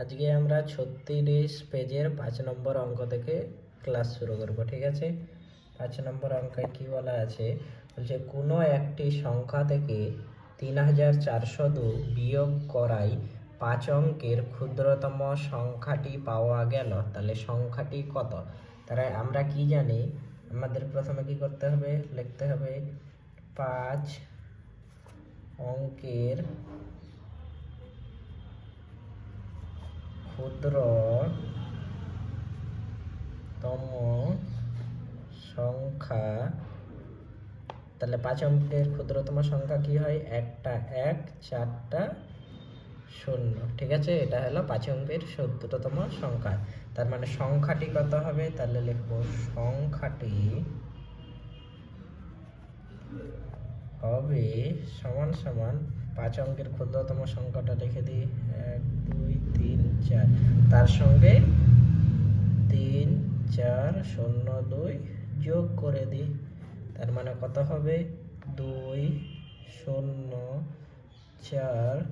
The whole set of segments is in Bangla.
আজকে আমরা ছত্রিশ পেজের পাঁচ নম্বর অঙ্ক থেকে ক্লাস শুরু করব, ঠিক আছে? পাঁচ নম্বর অঙ্কে কি বলা আছে? বলছে, কোনো একটি সংখ্যা থেকে তিন হাজার চারশো দু বিয়োগ করাই পাঁচ অঙ্কের ক্ষুদ্রতম সংখ্যাটি পাওয়া গেল। তাহলে সংখ্যাটি কত? তাহলে আমরা কি জানি? আমাদের প্রথমে কি করতে হবে? লিখতে হবে, পাঁচ অঙ্কের ক্ষুদ্রতম সংখ্যা। তাহলে পাঁচ অঙ্কের ক্ষুদ্রতম সংখ্যা কি হয়? একটা, এক, চারটা, শূন্য। ঠিক আছে? এটা হলো পাঁচ অঙ্কের ক্ষুদ্রতম সংখ্যা। তার মানে সংখ্যাটি কত হবে? তাহলে লিখব সংখ্যাটি হবে সমান সমান পাঁচ অঙ্কের ক্ষুদ্রতম সংখ্যাটা লিখে দিই। এক, দুই, তিন, চার। তার সঙ্গে তিন, চার, শূন্য, দুই যোগ করে দিই। তার মানে কত হবে? দুই, শূন্য, চার,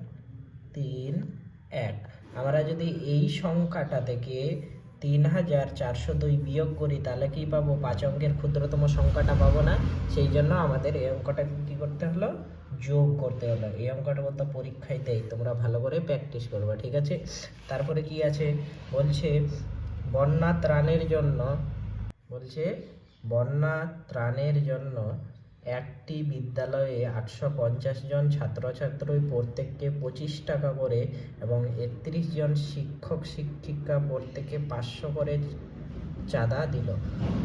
তিন, এক। আমরা যদি এই সংখ্যাটা থেকে তিন হাজার চারশো দুই বিয়োগ করি, তাহলে কি পাবো? পাঁচ অঙ্কের ক্ষুদ্রতম সংখ্যাটা পাবো না। সেই জন্য আমাদের এই অঙ্কটা কি করতে হলো? যোগ করতে হলো এই অঙ্কটা মতো পরীক্ষায় দেয় তোমরা ভালো করে প্র্যাকটিস করবে, ঠিক আছে? তারপরে কি আছে? বলছে, বন্যা ত্রাণের জন্য, বলছে, বন্যা ত্রাণের জন্য একটি বিদ্যালয়ে আটশো পঞ্চাশ জন ছাত্রছাত্রী প্রত্যেককে পঁচিশ টাকা করে এবং একত্রিশ জন শিক্ষক শিক্ষিকা প্রত্যেকে পাঁচশো করে চাঁদা দিল।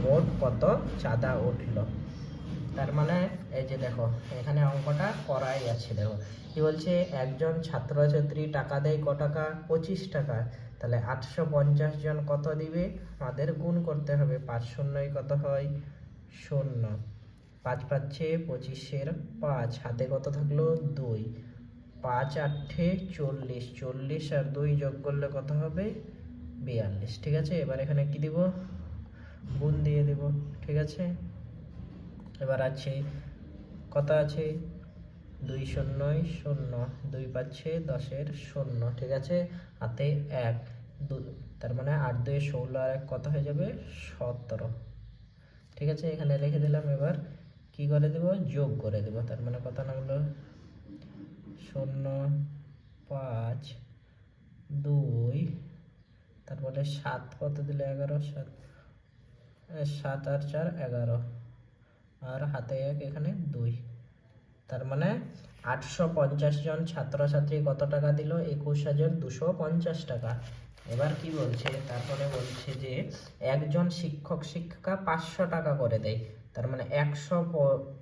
মোট কত? চাঁদা উঠল। তার মানে এই যে দেখো, এখানে অঙ্কটা করাই আছে, দেখো। কি বলছে? একজন ছাত্রছাত্রী টাকা দেয় ক টাকা? পঁচিশ টাকা। তাহলে আটশো পঞ্চাশ জন কত দিবে? আমাদের গুণ করতে হবে। পাঁচ শূন্যই কত হয়? শূন্য। পাঁচ পাচ্ছে পঁচিশের পাঁচ। হাতে কত থাকল? দুই। পাঁচ আটে চল্লিশ। চল্লিশ আর দুই যোগ করলে কত হবে? বিয়াল্লিশ। ঠিক আছে? এবার এখানে কি দিব? গুণ দিয়ে দিব। ঠিক আছে? এবার আছে কত আছে দুই শূন্যই শূন্য, দুই পাচ্ছে দশের শূন্য, ঠিক আছে? হাতে এক, দু, তার মানে আট দুই ষোলো আর এক কত হয়ে যাবে? সতেরো, ঠিক আছে? এখানে লিখে দিলাম এবার কি করে দেব? যোগ করে দেব, তার মানে কত নামলো শূন্য, পাঁচ, দুই তারপরে সাত, কত দিলে এগারো? সাত সাত আর চার, এগারো আর হাতে এক, এখানে দুই। তার মানে আটশো পঞ্চাশ জন ছাত্রছাত্রী কত টাকা দিল? একুশ হাজার দুশো পঞ্চাশ টাকা। এবার কি বলছে? তারপরে বলছে যে একজন শিক্ষক শিক্ষিকা পাঁচশো টাকা করে দেয়। তার মানে একশো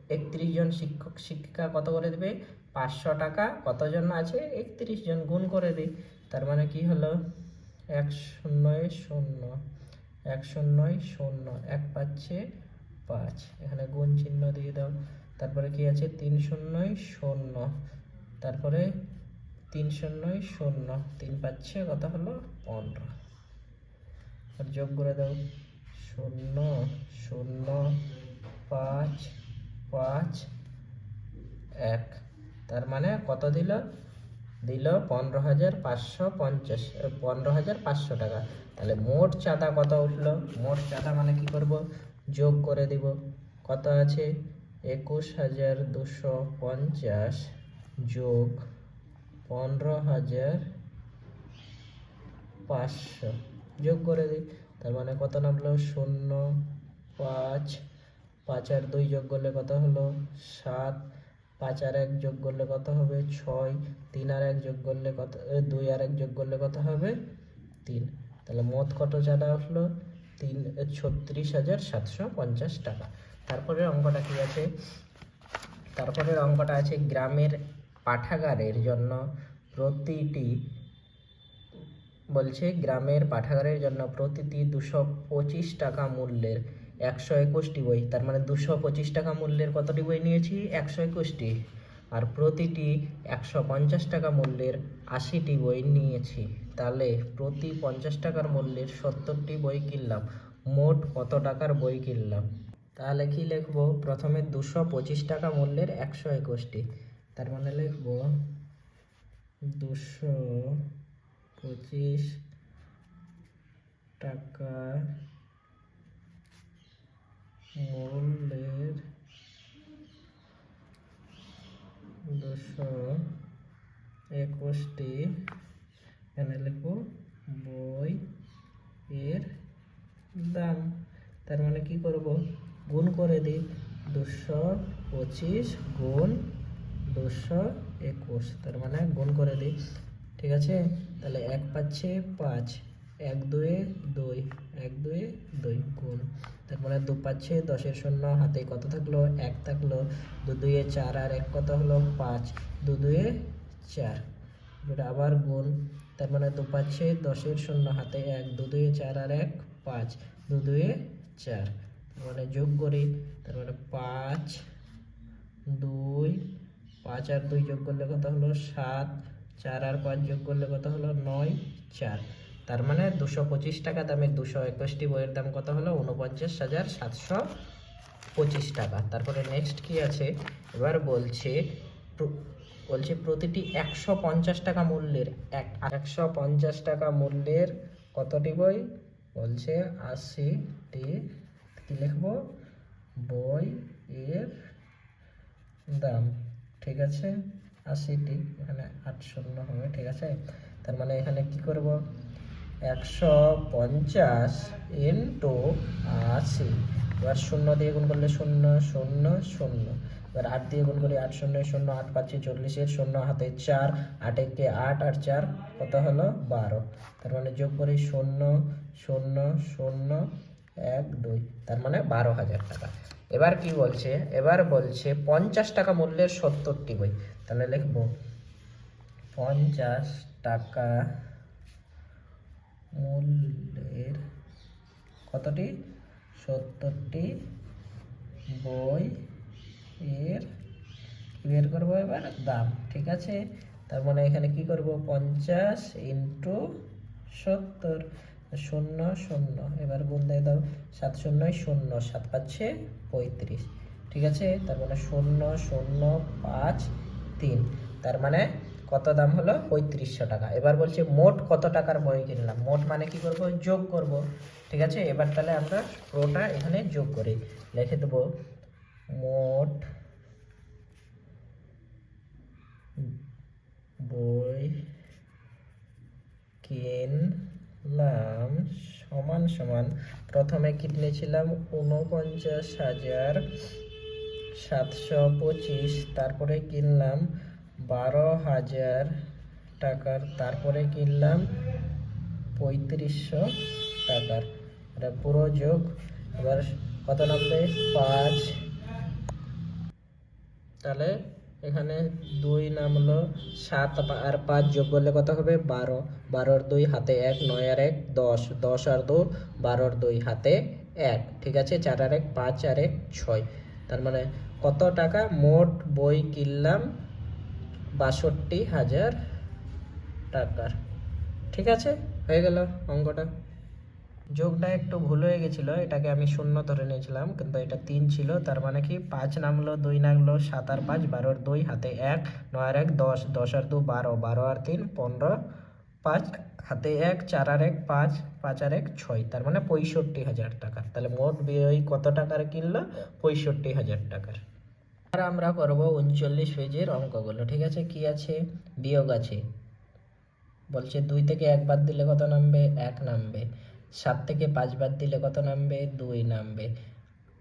একত্রিশ জন শিক্ষক শিক্ষিকা কত করে দেবে? পাঁচশো টাকা। কতজন আছে? একত্রিশ জন গুণ করে দিই তার মানে কি হলো? এক শূন্যয় শূন্য, এক শূন্যয় শূন্য, এক পাচ্ছে পাঁচ। এখানে গুণ চিহ্ন দিয়ে দাও। তারপরে কি আছে? তিন শূন্যই শূন্য। তারপরে তিন শূন্যই শূন্য। তিন পাচ্ছে কত হলো? পনেরো। যোগ করে দাও। শূন্য শূন্য, পাঁচ পাঁচ, এক। তার মানে কত দিল? দিল পনেরো হাজার পাঁচশো পঞ্চাশ, পনেরো হাজার পাঁচশো টাকা। তাহলে মোট চাঁদা কত উঠল? মোট চাঁদা মানে কি করব? যোগ করে দিব। কত আছে? একুশ হাজার দুশো পঞ্চাশ যোগ পনেরো হাজার পাঁচশো। যোগ করে দিই। তার মানে কত নামলো? শূন্য, পাঁচ পাঁচ আর দুই যোগ করলে কত হলো? সাত, পাঁচ আর এক যোগ করলে কত হবে? ছয়, তিন আর এক যোগ করলে কত দুই আর এক যোগ করলে কত হবে? তিন। তাহলে মোট কত চাঁদা উঠল? তিন ছত্রিশ হাজার সাতশো পঞ্চাশ টাকা। তারপরের অঙ্কটা কি আছে? তারপরের অঙ্কটা আছে গ্রামের পাঠাগারের জন্য প্রতিটি, বলছে গ্রামের পাঠাগারের জন্য প্রতিটি দুশো পঁচিশ টাকা মূল্যের একশো একুশটি বই। তার মানে দুশো পঁচিশ টাকা মূল্যের কতটি বই নিয়েছি? একশো একুশটি। আর প্রতিটি একশো পঞ্চাশ টাকা মূল্যের আশিটি বই নিয়েছি। তাহলে প্রতি পঞ্চাশ টাকার মূল্যের সত্তরটি বই কিনলাম। মোট কত টাকার বই কিনলাম? তাহলে কি লিখব? প্রথমে দুশো পঁচিশ টাকা মূল্যের একশো একুশটি। তার মানে লিখব দুশো পঁচিশ টাকা মূল্যের দুশো একুশটি এখানে লিখব বই এর দাম। তার মানে কি করব? গুণ করে দিই। দুশো পঁচিশ গুণ দুশো একুশ। তার মানে গুণ করে দিই। ঠিক আছে? তাহলে এক পাচ্ছে পাঁচ। এক দুয়ে দুই। এক দুয়ে দুই গুণ। তার মানে দু পাচ্ছে দশের শূন্য, হাতে কত থাকল? এক থাকল। দু দুয়ে চার আর এক কত হলো? পাঁচ। দু দুয়ে চার। এটা আবার গুণ। তার মানে দু পাচ্ছে দশের শূন্য, হাতে এক। দু দুয়ে চার আর এক, পাঁচ। দু দুয়ে চার। তার মানে যোগ করি। তার মানে পাঁচ, দুই, পাঁচ আর দুই যোগ করলে কত হলো? সাত। চার আর পাঁচ যোগ করলে কত হলো? নয়, চার। তার মানে দুশো পঁচিশ টাকা দামের দুশো একুশটি বইয়ের দাম কত হলো? উনপঞ্চাশ হাজার সাতশো পঁচিশ টাকা। তারপরে নেক্সট কি আছে? এবার বলছে বলছে প্রতিটি একশো পঞ্চাশ টাকা মূল্যের, এক, একশো পঞ্চাশ টাকা মূল্যের কতটি বই? বলছে আশিটি কি লিখব? বই এর দাম। ঠিক আছে? আশিটি এখানে আট শূন্য হবে, ঠিক আছে? তার মানে এখানে কি করব? একশো পঞ্চাশ ইন্টু আশি এবার শূন্য দিয়ে গুণ করলে শূন্য শূন্য শূন্য। এবার আট দিয়ে গুণ করি আট, শূন্য শূন্য, আট পাচ্ছি চল্লিশের শূন্য হাতে চার, আট একে আট আর চার কত হলো? বারো। তার মানে যোগ করি শূন্য শূন্য শূন্য, এক, দুই। তার মানে বারো হাজার টাকা। এবার কি বলছে? এবার বলছে পঞ্চাশ টাকা মূল্যের সত্তরটি বই। তাহলে লিখব। পঞ্চাশ টাকা মূল্যের কতটি? সত্তরটি বই এর বের করব এবার দাম, ঠিক আছে? তার মানে এখানে কি করব? পঞ্চাশ ইন্টু সত্তর, শূন্য শূন্য। এবার গুণ দিয়ে দাও, সাত শূন্য শূন্য, সাত পাচ্ছে পঁয়ত্রিশ। ঠিক আছে? তার মানে শূন্য শূন্য, পাঁচ, তিন। তার মানে কত দাম হলো? পঁয়ত্রিশশো টাকা। এবার বলছে, মোট কত টাকার বই কিনলাম মোট মানে কি করব? যোগ করব। ঠিক আছে? এবার তাহলে আমরা পুরোটা এখানে যোগ করি। লিখে দেবো, মোট বই কিনলাম সমান সমান। প্রথমে কিনেছিলাম উনপঞ্চাশ হাজার সাতশো পঁচিশ, তারপরে কিনলাম বারো হাজার টাকার, তারপরে কিনলাম পঁয়ত্রিশশো টাকার। এটা পুরো যোগ, এবার কত নামবে? পাঁচ। তাহলে এখানে দুই নামলো সাত আর পাঁচ যোগ করলে কত হবে? বারো। বারোর দুই হাতে এক, নয় আর এক, দশ। দশ আর দু, বারোর দুই হাতে এক। ঠিক আছে? চার আর এক, পাঁচ আর এক, ছয়। তার মানে কত টাকা? মোট বই কিনলাম বাষট্টি হাজার টাকার। ঠিক আছে? হয়ে গেল অঙ্কটা। যোগটা একটু ভুল হয়ে গেছিল, এটাকে আমি শূন্য ধরে নিয়েছিলাম, কিন্তু এটা তিন ছিল, তার মানে কি পাঁচ নামলো, দুই নামলো, সাত আর পাঁচ বারোর দুই, হাতে এক, নয় আর এক, দশ দশ আর দু, বারো বারো আর তিন, পনেরো, পাঁচ, হাতে এক, চার আর এক, পাঁচ পাঁচ আর এক, ছয়, তার মানে পঁয়ষট্টি হাজার টাকা। তাহলে মোট ব্যয় কত টাকার কিনলো? পঁয়ষট্টি হাজার টাকার। আর আমরা করব উনচল্লিশ পেজের অঙ্কগুলো, ঠিক আছে? কি আছে? বিয়োগ আছে। বলছে দুই থেকে এক বাদ দিলে কত নামবে? এক নামবে। সাত থেকে পাঁচ বাদ দিলে কত নামবে? দুই নামবে।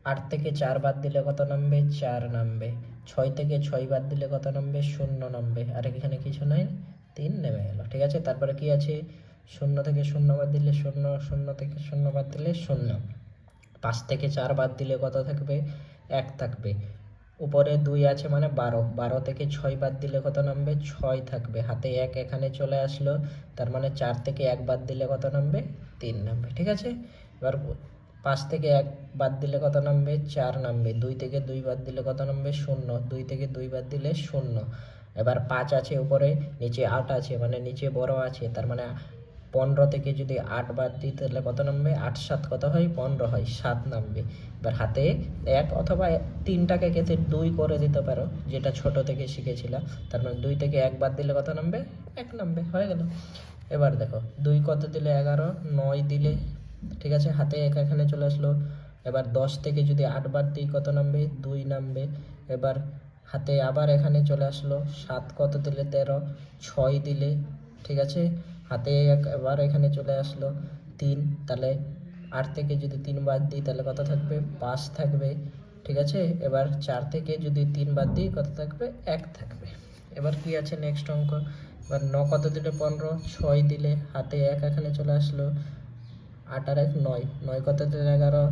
আট থেকে চার বাদ দিলে কত নামবে? চার নামবে। ছয় থেকে ছয় বাদ দিলে কত নামবে? শূন্য নামবে। আর এখানে কিছু নাই। তিন নেমে গেল, ঠিক আছে? তারপরে কি আছে? শূন্য থেকে শূন্য বাদ দিলে শূন্য শূন্য থেকে শূন্য বাদ দিলে শূন্য। পাঁচ থেকে চার বাদ দিলে কত থাকবে? এক থাকবে। উপরে দুই আছে মানে বারো। বারো থেকে ছয় বাদ দিলে কত নামবে? ছয় থাকবে। হাতে এক এখানে চলে আসলো, তার মানে চার থেকে এক বাদ দিলে কত নামবে? তিন নামবে, ঠিক আছে? এবার পাঁচ থেকে এক বাদ দিলে কত নামবে? চার নামবে। দুই থেকে দুই বাদ দিলে কত নামবে? শূন্য। দুই থেকে দুই বাদ দিলে শূন্য। এবার পাঁচ আছে উপরে, নিচে আট আছে মানে নিচে বড় আছে, তার মানে পনেরো থেকে যদি আট বাদ দিই, তাহলে কত নামবে? আট সাত। কত হয়? পনেরো হয়। সাত নামবে। এবার হাতে এক অথবা তিনটাকে কেটে দুই করে দিতে পারো, যেটা ছোট থেকে শিখেছিলাম। তার মানে দুই থেকে এক বাদ দিলে কত নামবে? এক নামবে। হয়ে গেল। এবার দেখো, দুই কত দিলে এগারো? নয় দিলে, ঠিক আছে? হাতে এক এখানে চলে আসলো। এবার দশ থেকে যদি আট বার দিই, কত নামবে? দুই নামবে। এবার হাতে আবার এখানে চলে আসলো। সাত কত দিলে তেরো? ছয় দিলে, ঠিক আছে? হাতে এক এবার এখানে চলে আসলো তিন, তাহলে আট থেকে যদি তিন বাদ দিই, তাহলে কত থাকবে? পাঁচ থাকবে, ঠিক আছে? এবার চার থেকে যদি তিন বাদ দিই, কত থাকবে? এক থাকবে। এবার কি আছে নেক্সট অঙ্ক? এবার ন কত দিলে পনেরো? ছয় দিলে হাতে এক এখানে চলে আসলো আট আর এক, নয়। নয় কত দিলে এগারো?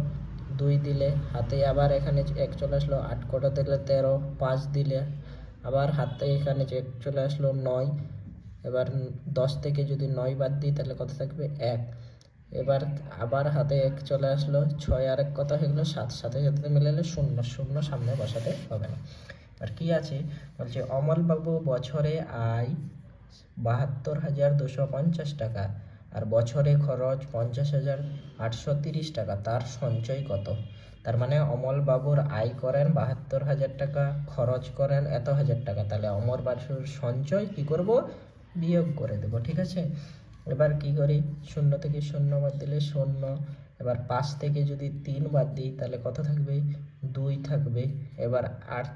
দুই দিলে হাতে আবার এখানে এক চলে আসলো আট। কটা দিলে তেরো? পাঁচ দিলে আবার হাতে এখানে এক চলে আসলো নয়। এবার দশ থেকে যদি নয় বাদ দিই, তাহলে কত থাকবে? এক। এবার আবার হাতে এক চলে আসলো, ছয় আর এক কত হয়ে গেলো? সাত। সাথে সাথে মিলালে শূন্য। শূন্য সামনে বসাতে হবে না। আর কি আছে? বলছে, অমলবাবু বছরে আয় বাহাত্তর হাজার দুশো পঞ্চাশ টাকা আর বছরে খরচ পঞ্চাশ হাজার আটশো তিরিশ টাকা। তার সঞ্চয় কত? তার মানে অমল বাবুর আয় করেন বাহাত্তর হাজার টাকা, খরচ করেন এত হাজার টাকা। তাহলে অমর বাসুর সঞ্চয় কি করব? বিয়োগ করে দেব, ঠিক আছে? এবার কি করি? শূন্য থেকে শূন্য বাদ দিলে শূন্য, এবার পাঁচ থেকে যদি তিন বাদ দিই, তাহলে কত থাকবে? দুই থাকবে। এবার আট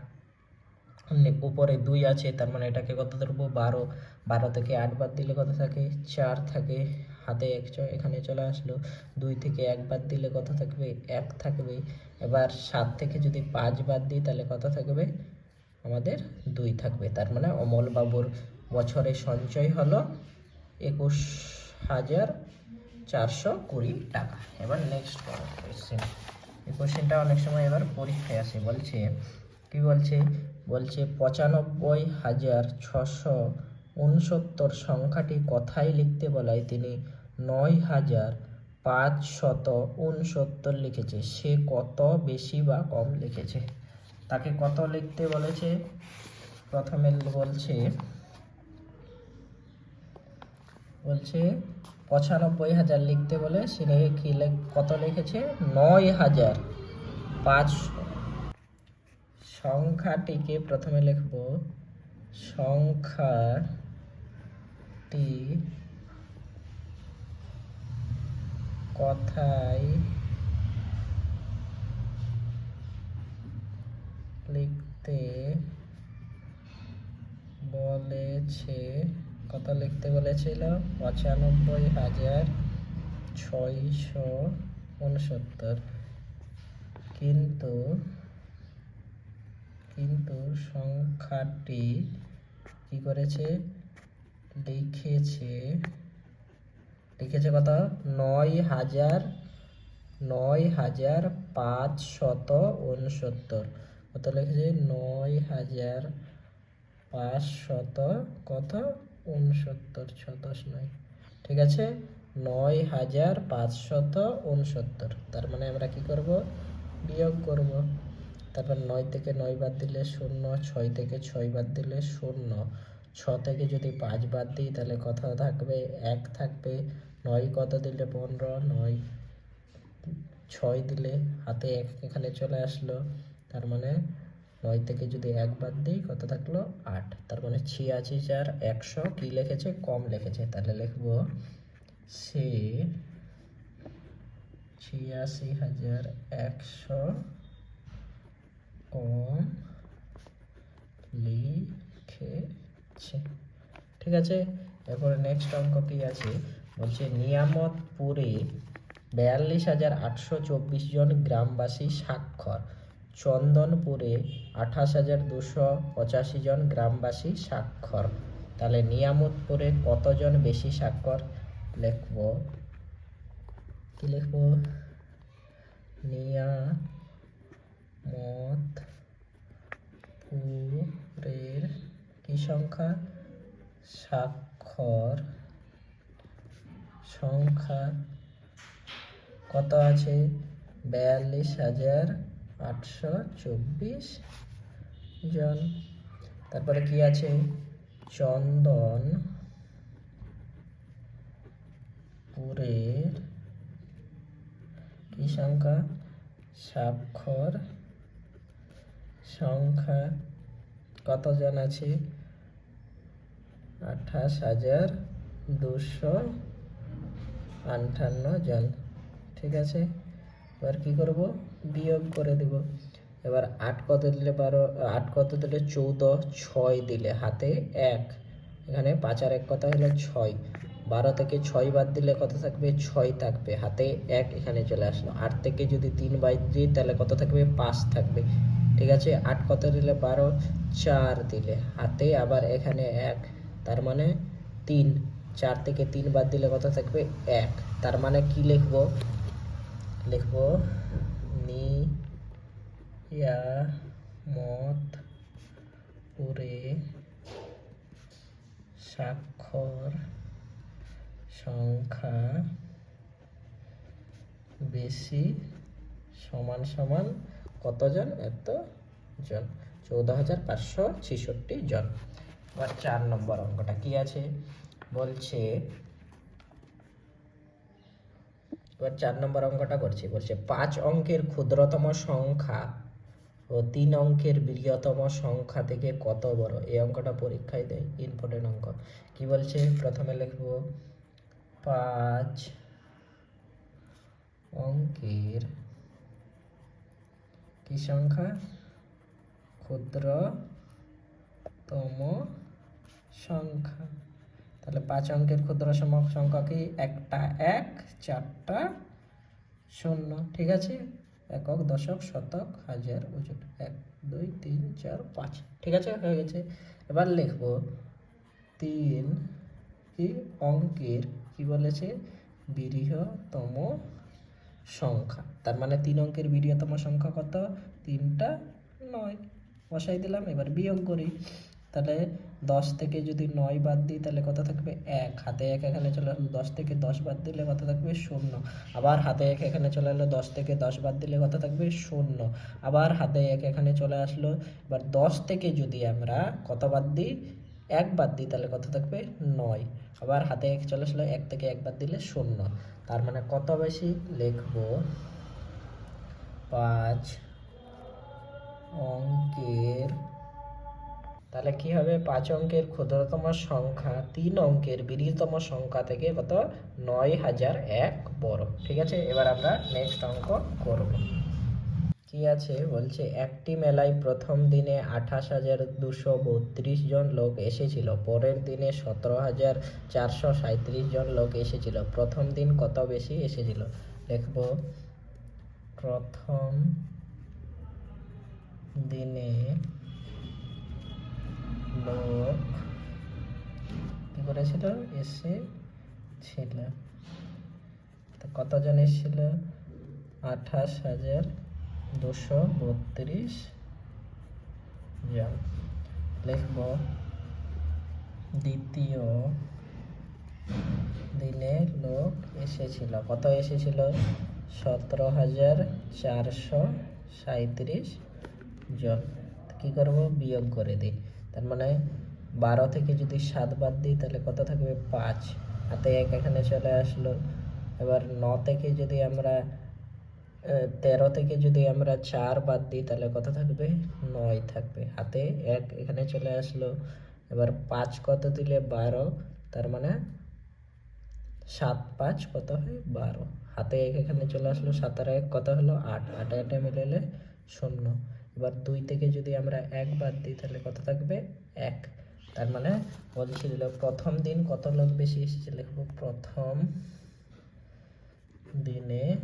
নে- উপরে দুই আছে, তার মানে এটাকে কত ধরবো? বারো। বারো থেকে আট বাদ দিলে কত থাকে? চার থাকে। হাতে এক এখানে চলে আসলো। দুই থেকে এক বাদ দিলে কত থাকবে? এক থাকবে। এবার সাত থেকে যদি পাঁচ বাদ দিই, তাহলে কত থাকবে? আমাদের দুই থাকবে। তার মানে অমল বাবুর বছরে সঞ্চয় হলো একুশ হাজার চারশো কুড়ি টাকা। এবার নেক্সট কোয়েশ্চেন এই কোশ্চেনটা অনেক সময় এবার পরীক্ষায় আসে, বলছে, কি বলছে? বলছে, পঁচানব্বই হাজার ছশো উনসত্তর সংখ্যাটি কথায় লিখতে বলায় তিনি নয় হাজার পাঁচশত উনসত্তর লিখেছে। সে কত বেশি বা কম লিখেছে? তাকে কত লিখতে বলেছে? প্রথমে বলছে বলছে, পঁচানব্বই হাজার লিখতে বলে সে কি কত লিখেছে? নয় হাজার পাঁচশো। সংখ্যাটিকে প্রথমে লিখব। সংখ্যাটি কথায় লিখতে বলেছে কত লিখতে বলেছিল পঁচানব্বই হাজার ছয়শো উনসত্তর। কিন্তু কিন্তু সংখ্যাটি কি করেছে? লিখেছে লিখেছে কত? নয় হাজার নয় হাজার পাঁচশত উনসত্তর। কত লিখেছে? নয় হাজার পাঁচশত কত? উনসত্তর ছ দশ নয়। ঠিক আছে? নয় হাজার পাঁচশত উনসত্তর তার মানে আমরা কি করব? বিয়োগ করব। তারপর নয় থেকে নয় বাদ দিলে শূন্য, ছয় থেকে ছয় বাদ দিলে শূন্য। ছ থেকে যদি পাঁচ বাদ দিই, তাহলে কত থাকবে? এক থাকবে। নয় কত দিলে পনেরো? নয়। ছয় দিলে হাতে এক এখানে চলে আসলো। তার মানে নয় থেকে যদি এক বাদ দিই, কত থাকল? আট। তার মানে ছিয়াশি চার একশো। কি লিখেছে? কম লিখেছে। তাহলে লিখব সে ছিয়াশি হাজার একশো কম লিখেছে। ঠিক আছে? এরপরে নেক্সট অঙ্ক কি আছে? বলছে, নিয়ামতপুরে বিয়াল্লিশ হাজার আটশো চব্বিশ জন গ্রামবাসী স্বাক্ষর। চন্দনপুরে আঠাশ হাজার দুশো পঁচাশি জন গ্রামবাসী স্বাক্ষর। তাহলে নিয়ামতপুরে কতজন বেশি স্বাক্ষর লিখব? কি লিখব? নিয়ামত পুরের কি সংখ্যা? স্বাক্ষর সংখ্যা কত আছে? বিয়াল্লিশ হাজার আটশো চব্বিশ জন। তারপরে কি আছে? চন্দন, পুরের, কি সংখ্যা? স্বাক্ষর সংখ্যা কতজন আছে? আঠাশ হাজার দুশো আটান্ন জন। ঠিক আছে? এবার কি করব? বিয়োগ করে দিব। এবার আট কত দিলে বারো? আট কত দিলে চৌদ্দ? ছয় দিলে হাতে এক। এখানে পাঁচ আর এক কথা হলো ছয়। বারো থেকে ছয় বাদ দিলে কত থাকবে? ছয় থাকবে। হাতে এক এখানে চলে আসলো। আট থেকে যদি তিন বাদ দিই তাহলে কত থাকবে? পাঁচ থাকবে। ঠিক আছে? আট কত দিলে বারো? চার দিলে হাতে আবার এখানে এক। তার মানে তিন। চার থেকে তিন বাদ দিলে কত থাকবে? এক। তার মানে কি লিখব? লিখব ইয়া মত পুরে স্বাক্ষর সংখ্যা বেশি সমান সমান কতজন এত জন চৌদ্দ হাজার পাঁচশো ছেষট্টি জন এবার চার নম্বর অঙ্কটা কি আছে বলছে এবার চার নম্বর অঙ্কটা করছি বলছে পাঁচ অঙ্কের ক্ষুদ্রতম সংখ্যা তিন অঙ্কের বৃহত্তম সংখ্যা থেকে কত বড়? এই অঙ্কটা পরীক্ষায় দেয় ইম্পর্টেন্ট অঙ্ক। কি বলছে? প্রথমে লিখব, পাঁচ অঙ্কের কি সংখ্যা? ক্ষুদ্রতম সংখ্যা। তাহলে পাঁচ অঙ্কের ক্ষুদ্রতম সংখ্যা কি? একটা, এক, চারটা, শূন্য। ঠিক আছে? একক দশক শতক হাজার ওজন এক, দুই, তিন, চার, পাঁচ। ঠিক আছে? হয়ে গেছে। এবার লিখব তিন কি অঙ্কের, কি বলেছে? বৃহত্তম সংখ্যা। তার মানে তিন অঙ্কের বৃহত্তম সংখ্যা কত? তিনটা নয়। বসাই দিলাম, এবার বিয়োগ করি। তাহলে দশ থেকে যদি নয় বাদ দিই, তাহলে কত থাকবে? এক। হাতে এক এখানে চলে আসলো দশ থেকে দশ বাদ দিলে কত থাকবে? শূন্য। আবার হাতে এক এখানে চলে এলো দশ থেকে দশ বাদ দিলে কত থাকবে? শূন্য। আবার হাতে এক এখানে চলে আসলো। এবার দশ থেকে যদি আমরা কত বাদ দিই? এক বাদ দিই, তাহলে কত থাকবে? নয়। আবার হাতে এক চলে আসলো, এক থেকে এক বাদ দিলে শূন্য। তার মানে কত বেশি? লিখব পাঁচ অঙ্কের তাহলে কি হবে? পাঁচ অঙ্কের ক্ষুদ্রতম সংখ্যা তিন অঙ্কের বৃহত্তম সংখ্যা থেকে কত? নয় হাজার এক বড় ঠিক আছে? এবার আমরা নেক্সট অঙ্ক করব। কি আছে? বলছে, একটি মেলায় প্রথম দিনে আঠাশ হাজার দুশো বত্রিশ জন লোক এসেছিল। পরের দিনে সতেরো হাজার চারশো সাঁত্রিশ জন লোক এসেছিল। প্রথম দিন কত বেশি এসেছিল? দেখব। প্রথম দিনে লোক। কি করেছিল? এসে ছিল তো কতজন এসেছিল? আঠাশ হাজার দুশো বত্রিশ জন। লিখব। দ্বিতীয় দিনে লোক এসেছিল। কত এসেছিল? সতেরো হাজার চারশো সাঁত্রিশ জন। কি করব? বিয়োগ করে দিই। তার মানে বারো থেকে যদি সাত বাদ দিই, তাহলে কত থাকবে? পাঁচ। হাতে এক এখানে চলে আসলো। এবার ন থেকে যদি আমরা তেরো থেকে যদি আমরা চার বাদ দিই, তাহলে কত থাকবে? নয় থাকবে। হাতে এক এখানে চলে আসলো। এবার পাঁচ কত দিলে বারো? তার মানে সাত পাঁচ কত হয়? বারো। হাতে এক এখানে চলে আসলো, সাত আর এক কত হলো? আট। আট আটে মিলেলে শূন্য। এবার দুই থেকে যদি আমরা এক বাদ দিই, তাহলে কত থাকবে? এক। তার মানে বলছিল প্রথম দিন কত লোক বেশি এসেছে? লিখব প্রথম দিনে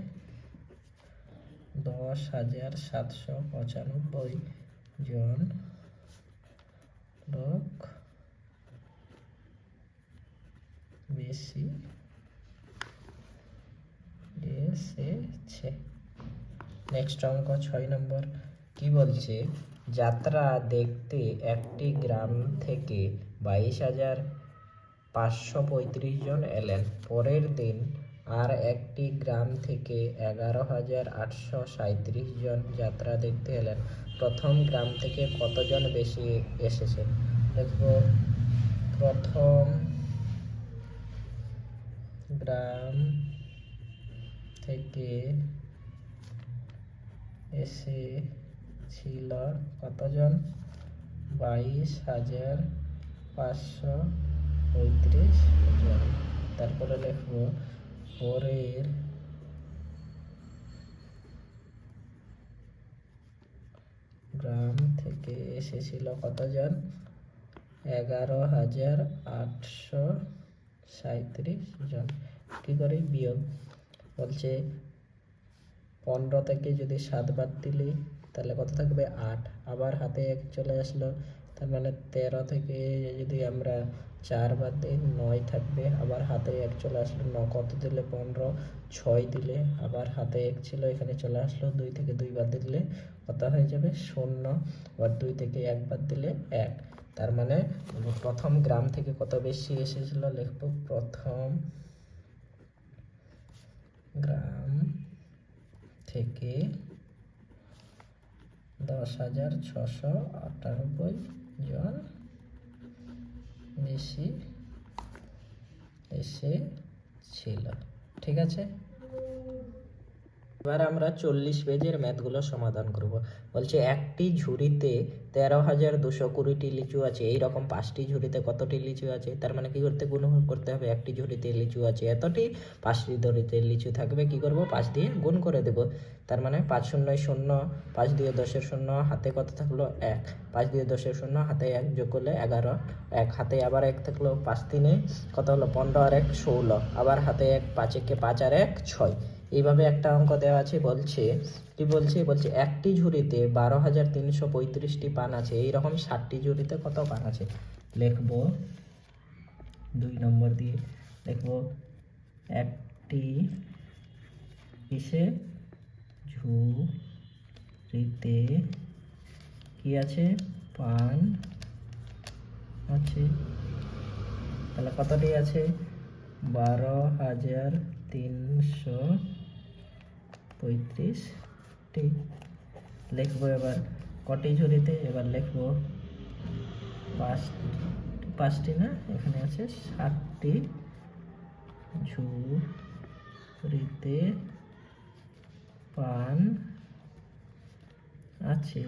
দশ হাজার সাতশো পঁচানব্বই জন লোক বেশি এসেছে। নেক্সট অঙ্ক ছয় নম্বর। কি বলছে? যাত্রা দেখতে একটি গ্রাম থেকে বাইশ হাজার পাঁচশো পঁয়ত্রিশ জন এলেন। পরের দিন আর একটি গ্রাম থেকে এগারো হাজার আটশো সাঁত্রিশ জন যাত্রা দেখতে এলেন। প্রথম গ্রাম থেকে কতজন বেশি এসেছে? দেখব। প্রথম গ্রাম থেকে এসেছিল কতজন? বাইশ হাজার পাঁচশো পঁয়ত্রিশ জন। তারপরে লিখব পরের গ্রাম থেকে এসেছিল কতজন? এগারো হাজার আটশো সাঁত্রিশ জন। কী করে বিয়োগ? বলছে পনেরো থেকে যদি সাত বাদ দিলি তাহলে কত থাকবে? আট। আবার হাতে এক চলে আসলো। তার মানে তেরো থেকে যদি আমরা চার বাদ দিই, নয় থাকবে। আবার হাতে এক চলে আসলো ন। কত দিলে পনেরো? ছয় দিলে। আবার হাতে এক ছিল, এখানে চলে আসলো। দুই থেকে দুই বাদ দিলে কত হয়ে যাবে? শূন্য। আবার দুই থেকে এক বাদ দিলে এক। তার মানে প্রথম গ্রাম থেকে কত বেশি এসেছিল লিখব? প্রথম গ্রাম থেকে দশ হাজার ছশো আটানব্বই জন বেশি এসেছিল। ঠিক আছে? এবার আমরা চল্লিশ পেজের ম্যাথগুলো সমাধান করব। বলছে, একটি ঝুড়িতে তেরো হাজার দুশো কুড়িটি লিচু আছে। এইরকম পাঁচটি ঝুড়িতে কতটি লিচু আছে? তার মানে কি করতে, গুণ করতে হবে? একটি ঝুড়িতে লিচু আছে এতটি, পাঁচটি ধরিতে লিচু থাকবে, কি করব? পাঁচ দিয়ে গুণ করে দেব। তার মানে পাঁচ শূন্য শূন্য, পাঁচ দিয়ে দশের শূন্য, হাতে কত থাকল? এক। পাঁচ দিয়ে দশের শূন্য, হাতে এক যোগ করলে এগারো, এক। হাতে আবার এক থাকল, পাঁচ তিনে কত হলো? পনেরো আর এক, ষোলো। আবার হাতে এক, পাঁচ একে পাঁচ আর এক, ছয়। এইভাবে একটা অঙ্ক দেওয়া আছে, বলছে, কি বলছে? বলছে, একটি ঝুড়িতে বারো হাজার তিনশো পঁয়ত্রিশটি পান আছে। এইরকম ষাটটি ঝুড়িতে কত পান আছে? লিখব দুই নম্বর দিয়ে। লিখব একটি কিসে ঝুড়িতে কি আছে? পান আছে। তাহলে কতটি আছে? বারো হাজার তিনশো পঁয়ত্রিশটি লিখব এবার কটি ঝুড়িতে? এবার লিখব পাঁচ, পাঁচটি না? এখানে আছে ষাটটি ঝুড়িতে পান আছে।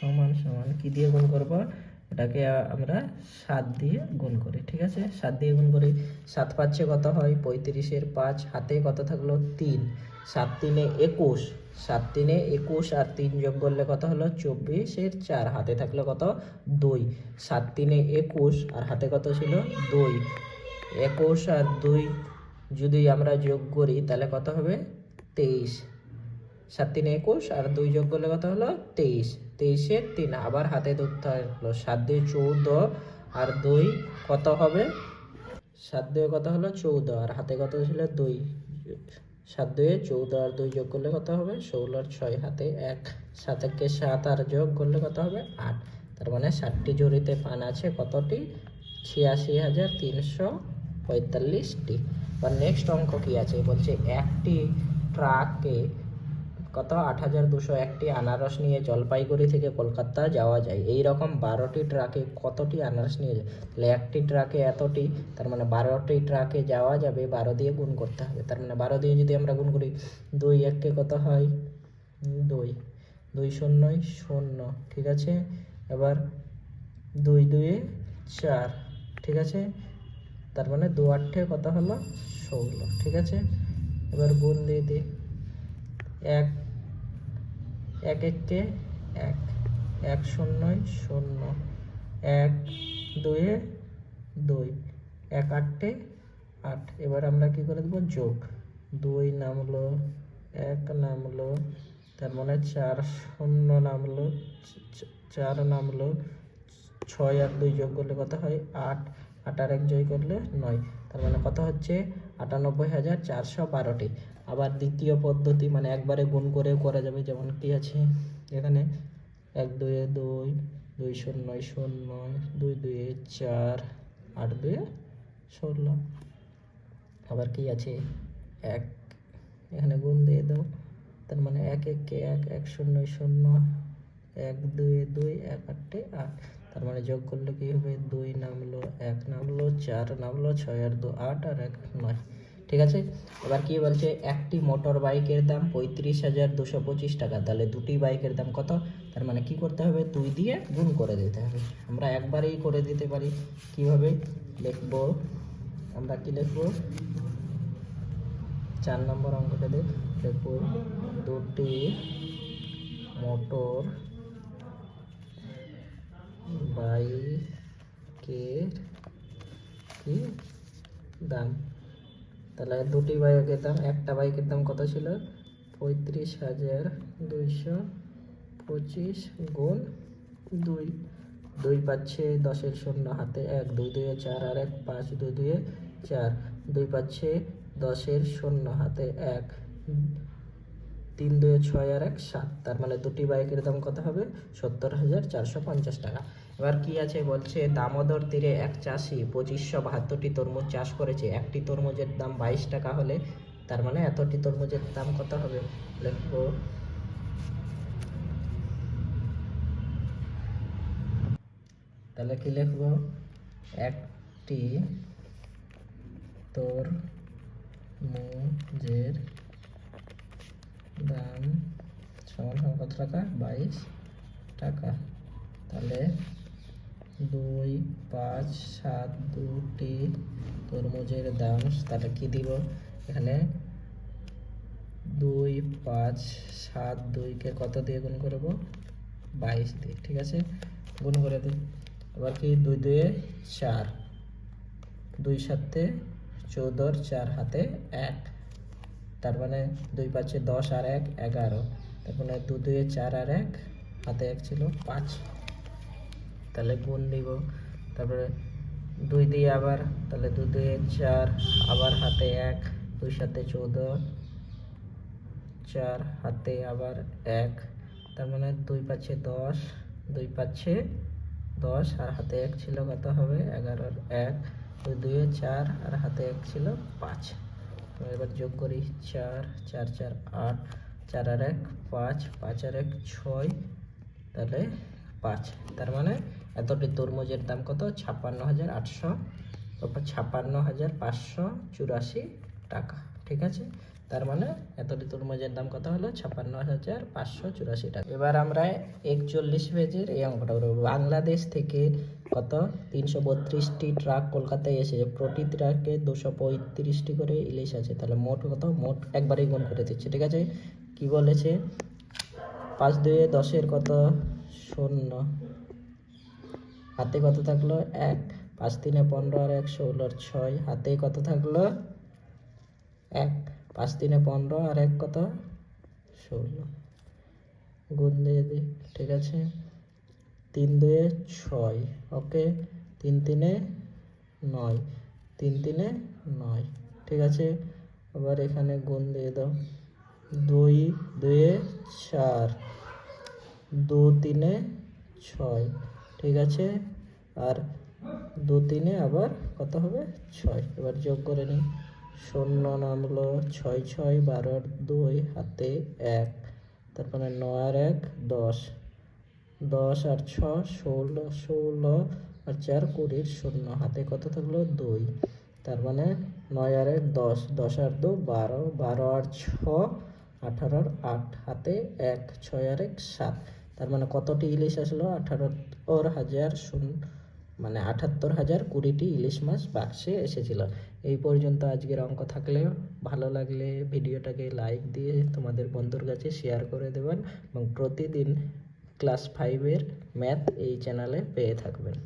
সমান সমান। কি দিয়ে গুণ করব? এটাকে আ- আমরা সাত দিয়ে গুণ করি, ঠিক আছে? সাত দিয়ে গুণ করি। সাত পাঁচে কত হয়? পঁয়ত্রিশের পাঁচ। হাতে কত থাকল? তিন। সাত তিনে একুশ, সাত তিনে একুশ আর তিন যোগ করলে কত হলো? চব্বিশের চার। হাতে থাকল কত? দুই। সাত তিনে একুশ আর হাতে কত ছিল? দুই। একুশ আর দুই যদি আমরা যোগ করি তাহলে কত হবে? তেইশ। সাত তিন একুশ আর দুই যোগ করলে কত হলো? তেইশ। তেইশের তিন। আবার হাতে ধরতে হলো। সাত দুই চৌদ্দ আর দুই কত হবে? সাত দুই কত হলো? চৌদ্দ। আর হাতে কত ছিল? দুই। সাত দুয়ে চৌদ্দ আর দুই যোগ করলে কত হবে? ষোলো আর ছয় হাতে এক। সাত একে সাত আর যোগ করলে কত হবে? আট। তার মানে ষাটটি জরিতে পান আছে কতটি? ছিয়াশি হাজার তিনশো পঁয়তাল্লিশটি। বা নেক্সট অঙ্ক কী আছে? বলছে একটি ট্রাকে কত? আট হাজার দুশো একটি আনারস নিয়ে জলপাইগুড়ি থেকে কলকাতা যাওয়া যায়। এই রকম বারোটি ট্রাকে কতটি আনারস নিয়ে যায়? তাহলে একটি ট্রাকে এতটি, তার মানে বারোটি ট্রাকে যাওয়া যাবে, বারো দিয়ে গুণ করতে হবে। তার মানে বারো দিয়ে যদি আমরা গুণ করি, দুই এককে কত হয়? দুই। দুই শূন্যই শূন্য, ঠিক আছে? এবার দুই দুয়ে চার, ঠিক আছে? তার মানে দু আটে কত হলো? ষোলো, ঠিক আছে? এবার গুণ দিয়ে দিই। এক এক এককে এক। এক শূন্যই শূন্য। এক দুয়ে দুই। এক আটটে আট। এবার আমরা কি করে দেবো? যোগ। দুই নামলো, এক নামলো, তার মানে চার শূন্য নামলো চার নামলো, ছয় আর দুই যোগ করলে কত হয়? আট। আট আর এক জয় করলে নয়। তার মানে কত হচ্ছে? আটানব্বই হাজার চারশো বারোটি। আবার দ্বিতীয় পদ্ধতি মানে একবারে গুণ করেও করা যাবে যেমন কি আছে এখানে। এক, দুয়ে দুই দুই শূন্য শূন্য দুই, দুয়ে চার, আট, দুয়ে ষোলো। আবার কি আছে? এক, এখানে গুণ দিয়ে দাও। তার মানে এক, একে এক এক শূন্য শূন্য, এক দুই দুই, এক আটটে আট। তার মানে যোগ করলে কি হবে? দুই নামলো, এক নামলো, চার নামলো, ছয় আর দু, আট আর এক নয়। ঠিক আছে? এবার কি বলছে? একটি মোটর বাইকের দাম পঁয়ত্রিশ হাজার দুশো পঁচিশ টাকা। তাহলে দুটি বাইকের দাম কত? তার মানে কি করতে হবে? দুই দিয়ে গুণ করে দিতে হবে। আমরা একবারেই করে দিতে পারি। কীভাবে? লিখব। আমরা কি লিখব? চার নম্বর অঙ্কটা দেখ। লিখব, দুটি মোটর বাইকের কি? দাম। তাহলে দুটি বাইকের দাম, একটা বাইকের দাম কত ছিল? পঁয়ত্রিশ হাজার দুইশো পঁচিশ গুণ দুই। দুই পাচ্ছে দশের শূন্য হাতে এক, দুই দুয়ে চার আর এক, পাঁচ দুই দুয়ে চার। দুই পাচ্ছে দশের শূন্য হাতে এক, তিন দুয়ে ছয় আর এক, সাত। তার মানে দুটি বাইকের দাম কত হবে? সত্তর হাজার চারশো পঞ্চাশ টাকা। এবার কি আছে বলছে, দামোদর তীরে এক চাষি পঁচিশশো বাহাত্তরটি তরমুজ চাষ করেছে। একটি তরমুজের দাম বাইশ টাকা হলে তার মানে এতটি তরমুজের দাম কত হবে? লিখব তাহলে কি লিখব? একটি তোর মুজের দাম সমান সমান কত টাকা? বাইশ টাকা। তাহলে দুই পাঁচ সাত দুটি তরমুজের দাম, তাহলে কি দিব? এখানে দুই পাঁচ সাত দুইকে কত দিয়ে গুণ করব? বাইশ দিয়ে, ঠিক আছে? গুণ করে দিই। এবার কি? দুই দুয়ে চার। দুই সাতে চৌদ্দর চার হাতে এক। তার মানে দুই পাঁচে দশ আর এক, এগারো। তার মানে দু দুয়ে চার আর এক, হাতে এক ছিল পাঁচ। তাহলে গুণ দিব। তারপরে দুই দিয়ে আবার, তাহলে দু দুয়ে চার, আবার হাতে এক, দুই সাথে চৌদ্দ, চার হাতে আবার এক, তার মানে দুই পাচ্ছে দশ, দুই পাচ্ছে দশ, আর হাতে এক ছিল কত হবে? এগারোর এক, দুই দুয়ে চার, আর হাতে এক ছিল পাঁচ। এবার যোগ করি চার চার চার, আট, চার আর এক, পাঁচ পাঁচ আর এক, ছয়, তাহলে পাঁচ, তার মানে এতটি তরমুজের দাম কত? ছাপ্পান্ন হাজার আটশো। তারপর ছাপ্পান্ন হাজার পাঁচশো চুরাশি টাকা, ঠিক আছে? তার মানে এতটি তরমুজের দাম কত হলো? ছাপ্পান্ন হাজার পাঁচশো চুরাশি টাকা। এবার আমরা একচল্লিশ পেজের এই অঙ্কটা করব। বাংলাদেশ থেকে কত? তিনশো বত্রিশটি ট্রাক কলকাতায় এসেছে। প্রতি ট্রাকে দুশো পঁয়ত্রিশটি করে ইলিশ আছে। তাহলে মোট কত? মোট একবারেই গুণ করে দিচ্ছে, ঠিক আছে? কি বলেছে? পাঁচ দুয়ে দশের কত? শূন্য। হাতে কত থাকল? এক, পাঁচ, তিনে পনেরো আর এক ষোলোর ছয়। হাতে কত থাকল? এক, পাঁচ, তিনে পনেরো আর এক কত? ষোলো। গুণ দিয়ে দিই ঠিক আছে? তিন, দুয়ে ছয়। ওকে? তিন, তিনে নয়। তিন, তিনে নয়। ঠিক আছে? আবার এখানে গুণ দিয়ে দাও। দুই, দুয়ে চার। দু, তিনে ছয়। ঠিক আছে? আর দু তিনে আবার কত হবে? ছয়। এবার যোগ করে নিই। শূন্য নামলো ছয় ছয় বারোর দুই, হাতে এক। তারপরে নয় আর এক, দশ। দশ আর ছ, ষোলো ষোলো আর চার, কুড়ির শূন্য। হাতে কত থাকল? দুই। তার মানে নয় আর এক, দশ। দশ আর দু, বারো। বারো আর ছ, আঠারো আর আট। হাতে এক, ছয় আর এক, সাত। তার মানে কতটি ইলিশ আসলো? আঠারো ওর হাজার শূন্য মানে আটাত্তর হাজার কুড়িটি ইলিশ মাছ বাক্সে এসেছিল। এই পর্যন্ত আজকের অঙ্ক থাকলে ভালো লাগলে ভিডিওটাকে লাইক দিয়ে তোমাদের বন্ধুর কাছে শেয়ার করে দেবেন এবং প্রতিদিন ক্লাস ফাইভের ম্যাথ এই চ্যানেলে পেয়ে থাকবেন।